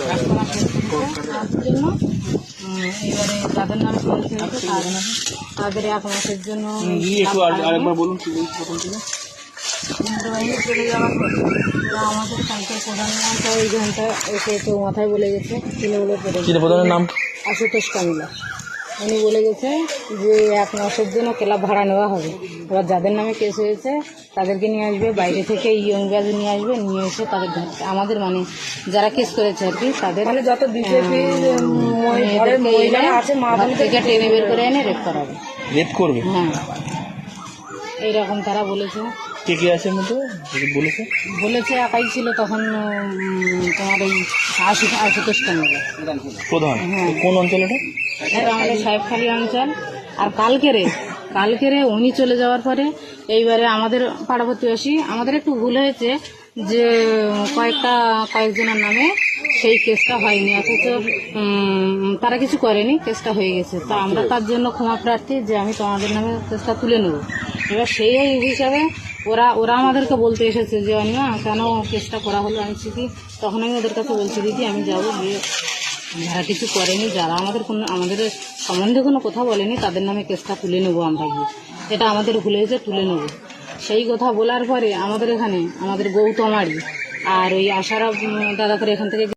Customer তার জন্য এবারে যাদের নামে পলিসি হয়েছে তাদের- এক মাসের জন্য চলে যাওয়ার পর আমাদের কালকে প্রধান এই ঘণ্টা এসে কেউ মাথায় বলে গেছে ছেলেগুলো প্রধানের নাম? আশুতোষ কামিলা। উনি বলে গেছে যে এক মাসের জন্য ক্লাব ভাড়া নেওয়া হবে। এবার যাদের নামে কেস হয়েছে তাদেরকে নিয়ে আসবে বাইরে থেকে ইয়ং ব্যাজ নিয়ে আসবে নিয়ে এসে তাদের আমাদের মানে যারা কেস করেছে আর কি তাদের মানে যত থেকে টেনে বের করে এনে রেপ করাবে। রেপ করবে? হ্যাঁ। এইরকম তারা বলেছে। কে কে আছে মতো বলেছে? বলেছে একাই ছিল তখন তোমার এই আশু আশুতোষ কামিলা প্রধান? হ্যাঁ। কোন অঞ্চল এটা আমাদের সাহেবখালী অঞ্চল। আর কালকেরে কালকেরে উনি চলে যাওয়ার পরে এইবারে আমাদের পাড়া প্রতিবেশী আমাদের একটু ভুল হয়েছে যে কয়েকটা, কয়েকজনের নামে সেই কেসটা হয়নি, অথচ তারা কিছু করেনি, কেসটা হয়ে গেছে। তো আমরা তার জন্য ক্ষমা প্রার্থী যে আমি তোমাদের নামে কেসটা তুলে নেব। এবার সেই হিসাবে ওরা ওরা আমাদেরকে বলতে এসেছে যে, অনিমা, কেন কেসটা করা হলো? আমি কি তখন আমি ওদের কাছে বলছি, দিদি, আমি যাব, গিয়ে যারা কিছু করেনি, যারা আমাদের কোনো, আমাদের সম্বন্ধে কোনো কথা বলেনি, তাদের নামে কেসটা তুলে নেব আমরা গিয়ে। এটা আমাদের ভুলে হয়েছে, তুলে নেব। সেই কথা বলার পরে আমাদের এখানে, আমাদের গৌতমারি আর ওই আশারা দাদা করে এখান থেকে